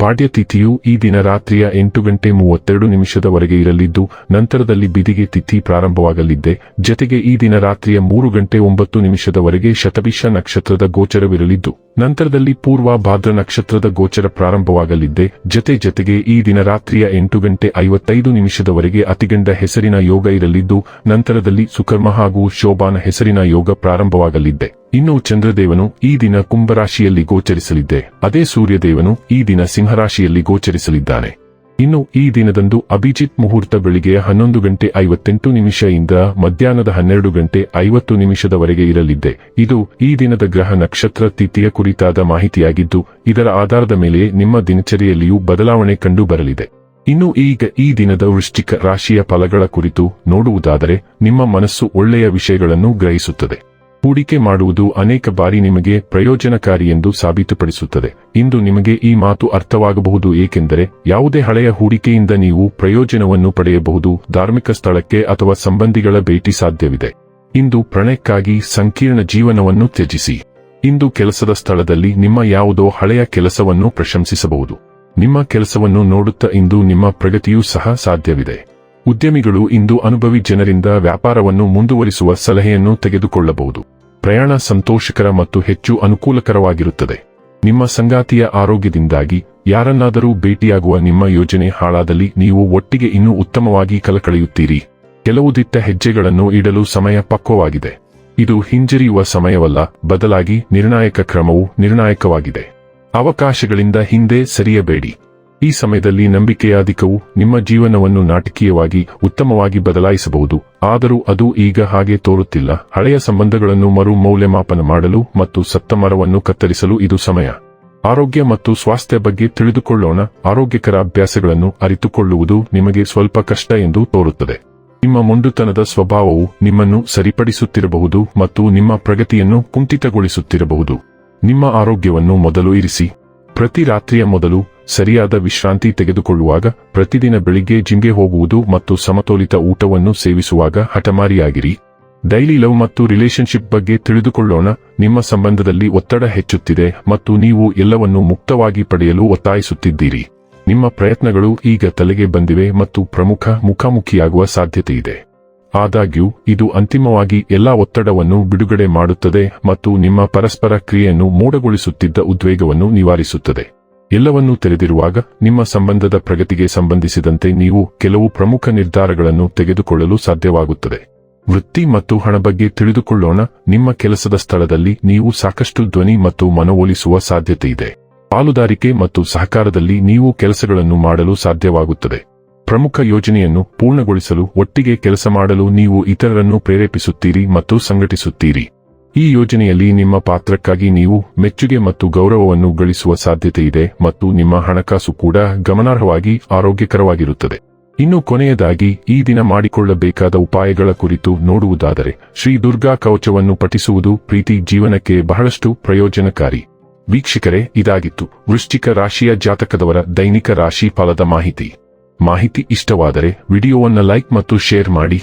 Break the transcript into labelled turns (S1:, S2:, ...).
S1: ಪಾಡ್ಯ ತಿಥಿಯು ಈ ದಿನ ರಾತ್ರಿಯ ಎಂಟು ಗಂಟೆ ಮೂವತ್ತೆರಡು ನಿಮಿಷದವರೆಗೆ ಇರಲಿದ್ದು, ನಂತರದಲ್ಲಿ ಬಿದಿಗೆ ತಿಥಿ ಪ್ರಾರಂಭವಾಗಲಿದ್ದೆ. ಜತೆಗೆ ಈ ದಿನ ರಾತ್ರಿಯ ಮೂರು ಗಂಟೆ ಒಂಬತ್ತು ನಿಮಿಷದವರೆಗೆ ಶತಭಿಷ ನಕ್ಷತ್ರದ ಗೋಚರವಿರಲಿದ್ದು, ನಂತರದಲ್ಲಿ ಪೂರ್ವ ಭಾದ್ರ ನಕ್ಷತ್ರದ ಗೋಚರ ಪ್ರಾರಂಭವಾಗಲಿದ್ದೆ. ಜತೆ ಜತೆಗೆ ಈ ದಿನ ರಾತ್ರಿಯ ಎಂಟು ಗಂಟೆ ಐವತ್ತೈದು ನಿಮಿಷದವರೆಗೆ ಅತಿಗಂಡ ಹೆಸರಿನ ಯೋಗ ಇರಲಿದ್ದು, ನಂತರದಲ್ಲಿ ಸುಕರ್ಮ ಹಾಗೂ ಶೋಭಾನ ಹೆಸರಿನ ಯೋಗ ಪ್ರಾರಂಭವಾಗಲಿದ್ದೆ. ಇನ್ನು ಚಂದ್ರದೇವನು ಈ ದಿನ ಕುಂಭರಾಶಿಯಲ್ಲಿ ಗೋಚರಿಸಲಿದ್ದೆ. ಅದೇ ಸೂರ್ಯದೇವನು ಈ ದಿನ ಸಿಂಹರಾಶಿಯಲ್ಲಿ ಗೋಚರಿಸಲಿದ್ದಾನೆ. ಇನ್ನು ಈ ದಿನದಂದು ಅಭಿಜಿತ್ ಮುಹೂರ್ತ ಬೆಳಿಗ್ಗೆ ಹನ್ನೊಂದು ಗಂಟೆ ಐವತ್ತೆಂಟು ನಿಮಿಷದಿಂದ ಮಧ್ಯಾಹ್ನದ ಹನ್ನೆರಡು ಗಂಟೆ ಐವತ್ತು ನಿಮಿಷದವರೆಗೆ ಇರಲಿದ್ದೆ. ಇದು ಈ ದಿನದ ಗ್ರಹ ನಕ್ಷತ್ರ ತಿಥಿಯ ಕುರಿತಾದ ಮಾಹಿತಿಯಾಗಿದ್ದು, ಇದರ ಆಧಾರದ ಮೇಲೆ ನಿಮ್ಮ ದಿನಚರಿಯಲ್ಲಿಯೂ ಬದಲಾವಣೆ ಕಂಡು ಬರಲಿದೆ ಇನ್ನು ಈಗ ಈ ದಿನದ ವೃಶ್ಚಿಕ ರಾಶಿಯ ಫಲಗಳ ಕುರಿತು ನೋಡುವುದಾದರೆ, ನಿಮ್ಮ ಮನಸ್ಸು ಒಳ್ಳೆಯ ವಿಷಯಗಳನ್ನು ಗ್ರಹಿಸುತ್ತದೆ. ಹೂಡಿಕೆ ಮಾಡುವುದು ಅನೇಕ ಬಾರಿ ನಿಮಗೆ ಪ್ರಯೋಜನಕಾರಿ ಎಂದು ಸಾಬೀತುಪಡಿಸುತ್ತದೆ. ಇಂದು ನಿಮಗೆ ಈ ಮಾತು ಅರ್ಥವಾಗಬಹುದು, ಏಕೆಂದರೆ ಯಾವುದೇ ಹಳೆಯ ಹೂಡಿಕೆಯಿಂದ ನೀವು ಪ್ರಯೋಜನವನ್ನು ಪಡೆಯಬಹುದು, ಧಾರ್ಮಿಕ ಸ್ಥಳಕ್ಕೆ ಅಥವಾ ಸಂಬಂಧಿಗಳ ಭೇಟಿ ಸಾಧ್ಯವಿದೆ. ಇಂದು ಪ್ರಣಯಕ್ಕಾಗಿ ಸಂಕೀರ್ಣ ಜೀವನವನ್ನು ತ್ಯಜಿಸಿ. ಇಂದು ಕೆಲಸದ ಸ್ಥಳದಲ್ಲಿ ನಿಮ್ಮ ಯಾವುದೋ ಹಳೆಯ ಕೆಲಸವನ್ನು ಪ್ರಶಂಸಿಸಬಹುದು. ನಿಮ್ಮ ಕೆಲಸವನ್ನು ನೋಡುತ್ತಾ ಇಂದು ನಿಮ್ಮ ಪ್ರಗತಿಯೂ ಸಹ ಸಾಧ್ಯವಿದೆ. ಉದ್ಯಮಿಗಳು ಇಂದು ಅನುಭವಿ ಜನರಿಂದ ವ್ಯಾಪಾರವನ್ನು ಮುಂದುವರಿಸುವ ಸಲಹೆಯನ್ನು ತೆಗೆದುಕೊಳ್ಳಬಹುದು. ಪ್ರಯಾಣ ಸಂತೋಷಕರ ಮತ್ತು ಹೆಚ್ಚು ಅನುಕೂಲಕರವಾಗಿರುತ್ತದೆ. ನಿಮ್ಮ ಸಂಗಾತಿಯ ಆರೋಗ್ಯದಿಂದಾಗಿ ಯಾರನ್ನಾದರೂ ಭೇಟಿಯಾಗುವ ನಿಮ್ಮ ಯೋಜನೆ ಹಾಳಾದಲ್ಲಿ ನೀವು ಒಟ್ಟಿಗೆ ಇನ್ನೂ ಉತ್ತಮವಾಗಿ ಕಲಕಳೆಯುತ್ತೀರಿ ಕೆಲವು ದಿಟ್ಟ ಹೆಜ್ಜೆಗಳನ್ನು ಇಡಲು ಸಮಯ ಪಕ್ವವಾಗಿದೆ. ಇದು ಹಿಂಜರಿಯುವ ಸಮಯವಲ್ಲ, ಬದಲಾಗಿ ನಿರ್ಣಾಯಕ ಕ್ರಮವು ನಿರ್ಣಾಯಕವಾಗಿದೆ. ಅವಕಾಶಗಳಿಂದ ಹಿಂದೆ ಸರಿಯಬೇಡಿ. ಈ ಸಮಯದಲ್ಲಿ ನಂಬಿಕೆಯ ಅಧಿಕವು ನಿಮ್ಮ ಜೀವನವನ್ನು ನಾಟಕೀಯವಾಗಿ, ಉತ್ತಮವಾಗಿ ಬದಲಾಯಿಸಬಹುದು. ಆದರೂ ಅದು ಈಗ ಹಾಗೆ ತೋರುತ್ತಿಲ್ಲ. ಹಳೆಯ ಸಂಬಂಧಗಳನ್ನು ಮರು ಮೌಲ್ಯಮಾಪನ ಮಾಡಲು ಮತ್ತು ಸತ್ತ ಮರವನ್ನು ಕತ್ತರಿಸಲು ಇದು ಸಮಯ. ಆರೋಗ್ಯ ಮತ್ತು ಸ್ವಾಸ್ಥ್ಯ ಬಗ್ಗೆ ತಿಳಿದುಕೊಳ್ಳೋಣ. ಆರೋಗ್ಯಕರ ಅಭ್ಯಾಸಗಳನ್ನು ಅರಿತುಕೊಳ್ಳುವುದು ನಿಮಗೆ ಸ್ವಲ್ಪ ಕಷ್ಟ ಎಂದು ತೋರುತ್ತದೆ. ನಿಮ್ಮ ಮುಂಡುತನದ ಸ್ವಭಾವವು ನಿಮ್ಮನ್ನು ಸರಿಪಡಿಸುತ್ತಿರಬಹುದು ಮತ್ತು ನಿಮ್ಮ ಪ್ರಗತಿಯನ್ನು ಕುಂಠಿತಗೊಳಿಸುತ್ತಿರಬಹುದು. ನಿಮ್ಮ ಆರೋಗ್ಯವನ್ನು ಮೊದಲು ಇರಿಸಿ. ಪ್ರತಿ ರಾತ್ರಿಯ ಮೊದಲು ಸರಿಯಾದ ವಿಶ್ರಾಂತಿ ತೆಗೆದುಕೊಳ್ಳುವಾಗ ಪ್ರತಿದಿನ ಬೆಳಿಗ್ಗೆ ಜಿಮ್ಗೆ ಹೋಗುವುದು ಮತ್ತು ಸಮತೋಲಿತ ಊಟವನ್ನು ಸೇವಿಸುವಾಗ ಹಠಮಾರಿಯಾಗಿರಿ. ಡೈಲಿ ಲವ್ ಮತ್ತು ರಿಲೇಶನ್ಶಿಪ್ ಬಗ್ಗೆ ತಿಳಿದುಕೊಳ್ಳೋಣ. ನಿಮ್ಮ ಸಂಬಂಧದಲ್ಲಿ ಒತ್ತಡ ಹೆಚ್ಚುತ್ತಿದೆ ಮತ್ತು ನೀವು ಎಲ್ಲವನ್ನು ಮುಕ್ತವಾಗಿ ಪಡೆಯಲು ಒತ್ತಾಯಿಸುತ್ತಿದ್ದೀರಿ. ನಿಮ್ಮ ಪ್ರಯತ್ನಗಳು ಈಗ ತಲೆಗೆ ಬಂದಿವೆ ಮತ್ತು ಪ್ರಮುಖ ಮುಖಾಮುಖಿಯಾಗುವ ಸಾಧ್ಯತೆಯಿದೆ ಆದಾಗ್ಯೂ, ಇದು ಅಂತಿಮವಾಗಿ ಎಲ್ಲಾ ಒತ್ತಡವನ್ನು ಬಿಡುಗಡೆ ಮಾಡುತ್ತದೆ ಮತ್ತು ನಿಮ್ಮ ಪರಸ್ಪರ ಕ್ರಿಯೆಯನ್ನು ಮೋಡಗೊಳಿಸುತ್ತಿದ್ದ ಉದ್ವೇಗವನ್ನು ನಿವಾರಿಸುತ್ತದೆ. ಎಲ್ಲವನ್ನೂ ತೆರೆದಿರುವಾಗ ನಿಮ್ಮ ಸಂಬಂಧದ ಪ್ರಗತಿಗೆ ಸಂಬಂಧಿಸಿದಂತೆ ನೀವು ಕೆಲವು ಪ್ರಮುಖ ನಿರ್ಧಾರಗಳನ್ನು ತೆಗೆದುಕೊಳ್ಳಲು ಸಾಧ್ಯವಾಗುತ್ತದೆ. ವೃತ್ತಿ ಮತ್ತು ಹಣ ಬಗ್ಗೆ ತಿಳಿದುಕೊಳ್ಳೋಣ. ನಿಮ್ಮ ಕೆಲಸದ ಸ್ಥಳದಲ್ಲಿ ನೀವು ಸಾಕಷ್ಟು ಧ್ವನಿ ಮತ್ತು ಮನವೊಲಿಸುವ ಸಾಧ್ಯತೆಯಿದೆ. ಪಾಲುದಾರಿಕೆ ಮತ್ತು ಸಹಕಾರದಲ್ಲಿ ನೀವು ಕೆಲಸಗಳನ್ನು ಮಾಡಲು ಸಾಧ್ಯವಾಗುತ್ತದೆ. ಪ್ರಮುಖ ಯೋಜನೆಯನ್ನು ಪೂರ್ಣಗೊಳಿಸಲು ಒಟ್ಟಿಗೆ ಕೆಲಸ ಮಾಡಲು ನೀವು ಇತರರನ್ನು ಪ್ರೇರೇಪಿಸುತ್ತೀರಿ ಮತ್ತು ಸಂಘಟಿಸುತ್ತೀರಿ. ಈ ಯೋಜನೆಯಲ್ಲಿ ನಿಮ್ಮ ಪಾತ್ರಕ್ಕಾಗಿ ನೀವು ಮೆಚ್ಚುಗೆ ಮತ್ತು ಗೌರವವನ್ನು ಗಳಿಸುವ ಸಾಧ್ಯತೆ ಇದೆ ಮತ್ತು ನಿಮ್ಮ ಹಣಕಾಸು ಕೂಡ ಗಮನಾರ್ಹವಾಗಿ ಆರೋಗ್ಯಕರವಾಗಿರುತ್ತದೆ. ಇನ್ನು ಕೊನೆಯದಾಗಿ, ಈ ದಿನ ಮಾಡಿಕೊಳ್ಳಬೇಕಾದ ಉಪಾಯಗಳ ಕುರಿತು ನೋಡುವುದಾದರೆ, ಶ್ರೀ ದುರ್ಗಾ ಕವಚವನ್ನು ಪಠಿಸುವುದು ಪ್ರೀತಿ ಜೀವನಕ್ಕೆ ಬಹಳಷ್ಟು ಪ್ರಯೋಜನಕಾರಿ. ವೀಕ್ಷಕರೇ, ಇದಾಗಿತ್ತು. ವೃಶ್ಚಿಕ ರಾಶಿಯ ಜಾತಕದವರ ದೈನಿಕ ರಾಶಿ ಫಲದ ಮಾಹಿತಿ. ಮಾಹಿತಿ ಇಷ್ಟವಾದರೆ, ವಿಡಿಯೋವನ್ನು ಲೈಕ್ ಮತ್ತು ಶೇರ್ ಮಾಡಿ.